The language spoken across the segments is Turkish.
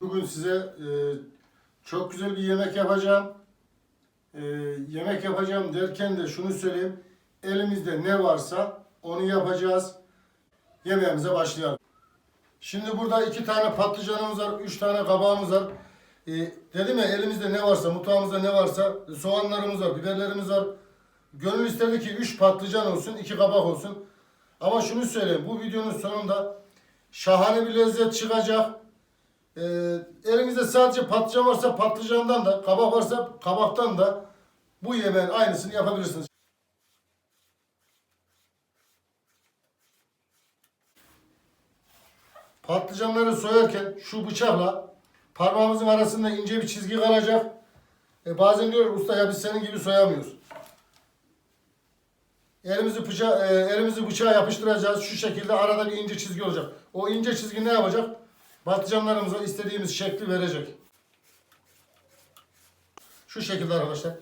Bugün size e, çok güzel bir yemek yapacağım. E, yemek yapacağım derken de şunu söyleyeyim. Elimizde ne varsa onu yapacağız. Yemeğimize başlayalım. Şimdi burada iki tane patlıcanımız var, üç tane kabağımız var. E, dedim ya elimizde ne varsa, mutfağımızda ne varsa soğanlarımız var, biberlerimiz var. Gönül istedi ki üç patlıcan olsun, iki kabak olsun. Ama şunu söyleyeyim, bu videonun sonunda şahane bir lezzet çıkacak. Ee, elinizde sadece patlıcan varsa patlıcandan da, kabak varsa kabaktan da bu yemeğin aynısını yapabilirsiniz. Patlıcanları soyarken şu bıçakla parmağımızın arasında ince bir çizgi kalacak. E bazen diyor usta ya biz senin gibi soyamıyoruz. Elimizi bıçağa, e, elimizi bıçağa yapıştıracağız. Şu şekilde arada bir ince çizgi olacak. O ince çizgi ne yapacak? Patlıcanlarımıza istediğimiz şekli verecek. Şu şekilde arkadaşlar.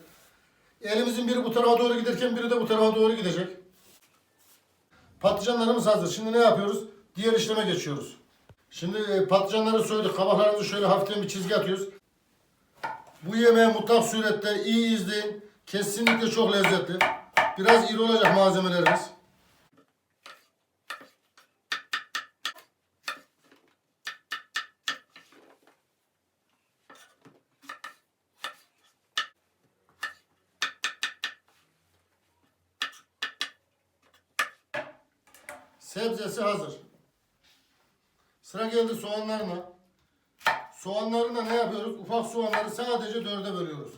Elimizin biri bu tarafa doğru giderken biri de bu tarafa doğru gidecek. Patlıcanlarımız hazır. Şimdi ne yapıyoruz? Diğer işleme geçiyoruz. Şimdi e, patlıcanları soyduk. Kabaklarımızı şöyle hafiften bir çizgi atıyoruz. Bu yemeği mutlak surette iyi izleyin. Kesinlikle çok lezzetli. Biraz iri olacak malzemelerimiz. Sebzesi hazır. Sıra geldi soğanlarına. Soğanlarını ne yapıyoruz? Ufak soğanları sadece dörde bölüyoruz.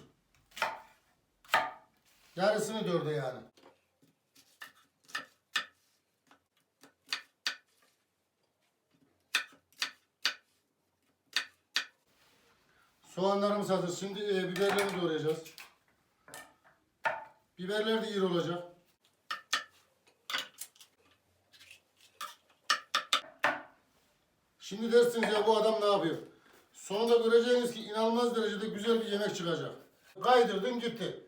Yarısını dörde yani. Soğanlarımız hazır. Şimdi e, biberleri doğrayacağız. Biberler de iri olacak. Şimdi dersiniz ya bu adam ne yapıyor? Sonunda göreceğiniz ki inanılmaz derecede güzel bir yemek çıkacak. Kaydırdın gitti.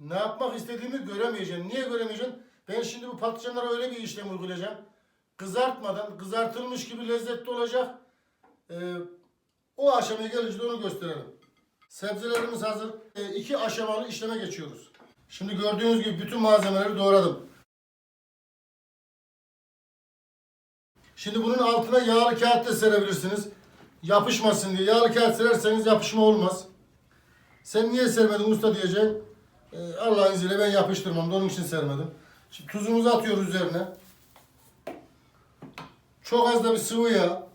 Ne yapmak istediğimi göremeyeceksin. Niye göremeyeceksin? Ben şimdi bu patlıcanlara öyle bir işlem uygulayacağım. Kızartmadan, kızartılmış gibi lezzetli olacak. Ee, o aşamaya gelince de onu gösterelim. Sebzelerimiz hazır. Ee, iki aşamalı işleme geçiyoruz. Şimdi gördüğünüz gibi bütün malzemeleri doğradım. Şimdi bunun altına yağlı kağıt da serebilirsiniz. Yapışmasın diye. Yağlı kağıt sererseniz yapışma olmaz. Sen niye sermedin usta diyeceksin. Ee, Allah'ın izniyle ben yapıştırmam. Onun için sermedim. Şimdi tuzumuzu atıyoruz üzerine. Çok az da bir sıvı yağ.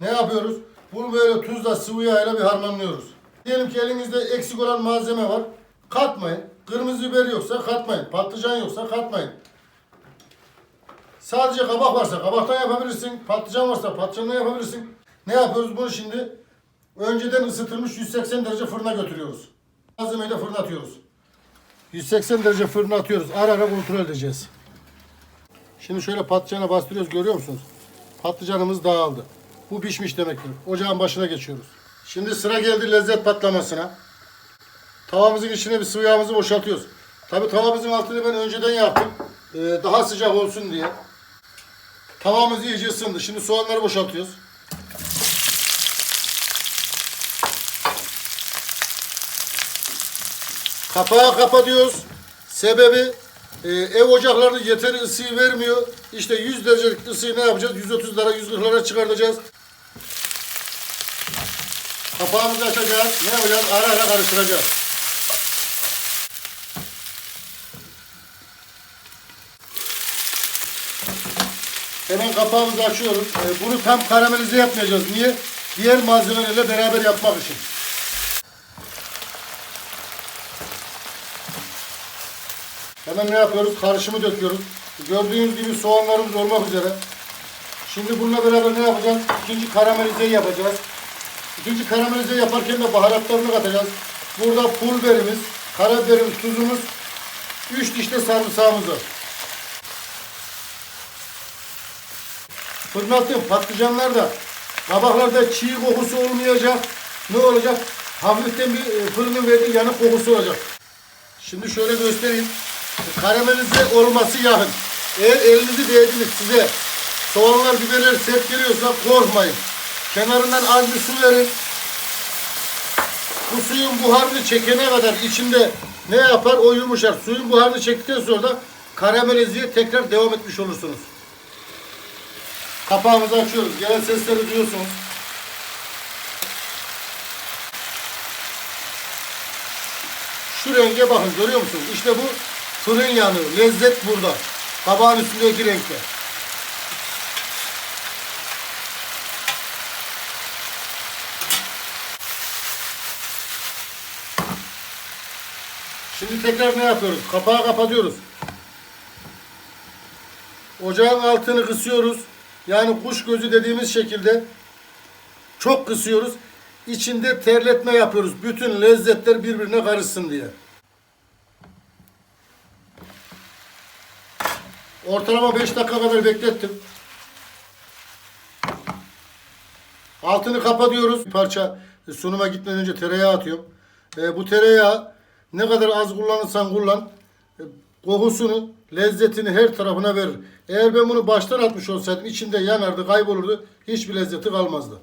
Ne yapıyoruz? Bunu böyle tuzla sıvı yağ ile bir harmanlıyoruz. Diyelim ki elinizde eksik olan malzeme var. Katmayın. Kırmızı biber yoksa katmayın. Patlıcan yoksa katmayın. Sadece kabak varsa kabaktan yapabilirsin. Patlıcan varsa patlıcandan yapabilirsin. Ne yapıyoruz? Bunu şimdi önceden ısıtılmış 180 derece fırına götürüyoruz. Malzemeyi de fırına atıyoruz. 180 derece fırına atıyoruz. Ara ara kontrol edeceğiz. Şimdi şöyle patlıcana bastırıyoruz görüyor musunuz? Patlıcanımız dağıldı. Bu pişmiş demektir. Ocağın başına geçiyoruz. Şimdi sıra geldi lezzet patlamasına. Tavamızın içine bir sıvı yağımızı boşaltıyoruz. Tabi tavamızın altını ben önceden yaptım. Ee, daha sıcak olsun diye. Tavamız iyice ısındı. Şimdi soğanları boşaltıyoruz. Kapağı kapatıyoruz. Sebebi e, ev ocakları yeteri ısıyı vermiyor. İşte 100 derecelik ısıyı ne yapacağız? 130'lara 140'lara çıkartacağız. Kapağımızı açacağız. Ne yapacağız? Ara ara karıştıracağız. Hemen kapağımızı açıyoruz. Ee, bunu tam karamelize yapmayacağız. Niye? Diğer malzemelerle beraber yapmak için. Hemen ne yapıyoruz? Karışımı döküyoruz. Gördüğünüz gibi soğanlarımız olmak üzere. Şimdi bununla beraber ne yapacağız? İkinci karamelizeyi yapacağız. İkinci karamelize yaparken de baharatlarını katacağız. Burada pul biberimiz, karabiberimiz, tuzumuz, 3 diş de sarımsağımız var. Fırlattığım patlıcanlar da kabaklarda çiğ kokusu olmayacak. Ne olacak? Hafiften bir e, fırının verdiği yanık kokusu olacak. Şimdi şöyle göstereyim. Karamelize olması yakın. Eğer elinizi değdiniz size Soğanlar, biberler sert geliyorsa korkmayın. Kenarından az bir su verin. Bu suyun buharını çekene kadar içinde ne yapar? O yumuşar. Suyun buharını çektikten sonra da karamelize tekrar devam etmiş olursunuz. Kapağımızı açıyoruz. Gelen sesleri duyuyorsunuz. Şu renge bakın görüyor musunuz? İşte bu fırın yanığı. Lezzet burada. Tabağın üstündeki renkte. Şimdi tekrar ne yapıyoruz? Kapağı kapatıyoruz. Ocağın altını kısıyoruz. Yani kuş gözü dediğimiz şekilde çok kısıyoruz. İçinde terletme yapıyoruz. Bütün lezzetler birbirine karışsın diye. Ortalama 5 dakika kadar beklettim. Altını kapatıyoruz. Bir parça sunuma gitmeden önce tereyağı atıyorum. E, bu tereyağı ne kadar az kullanırsan kullan e, kokusunu, lezzetini her tarafına verir. Eğer ben bunu baştan atmış olsaydım içinde yanardı, kaybolurdu. Hiçbir lezzeti kalmazdı.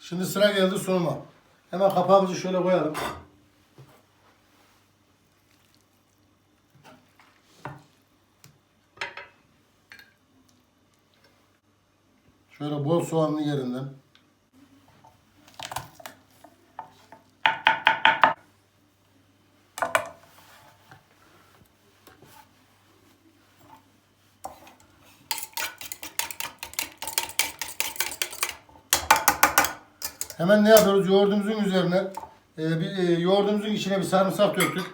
Şimdi sıra geldi sunuma. Hemen kapağımızı şöyle koyalım. Şöyle bol soğanlı yerinden. Hemen ne yapıyoruz? Yoğurdumuzun üzerine e, bir, e, yoğurdumuzun içine bir sarımsak döktük.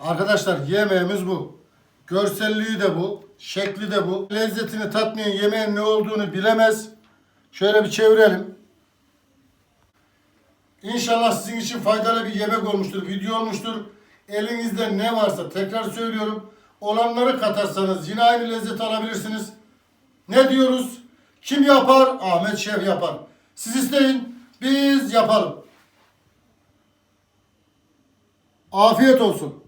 Arkadaşlar yemeğimiz bu. Görselliği de bu. Şekli de bu. Lezzetini tatmayan yemeğin ne olduğunu bilemez. Şöyle bir çevirelim. İnşallah sizin için faydalı bir yemek olmuştur, video olmuştur. Elinizde ne varsa tekrar söylüyorum. Olanları katarsanız yine aynı lezzeti alabilirsiniz. Ne diyoruz? Kim yapar? Ahmet Şef yapar. Siz isteyin, biz yapalım. Afiyet olsun.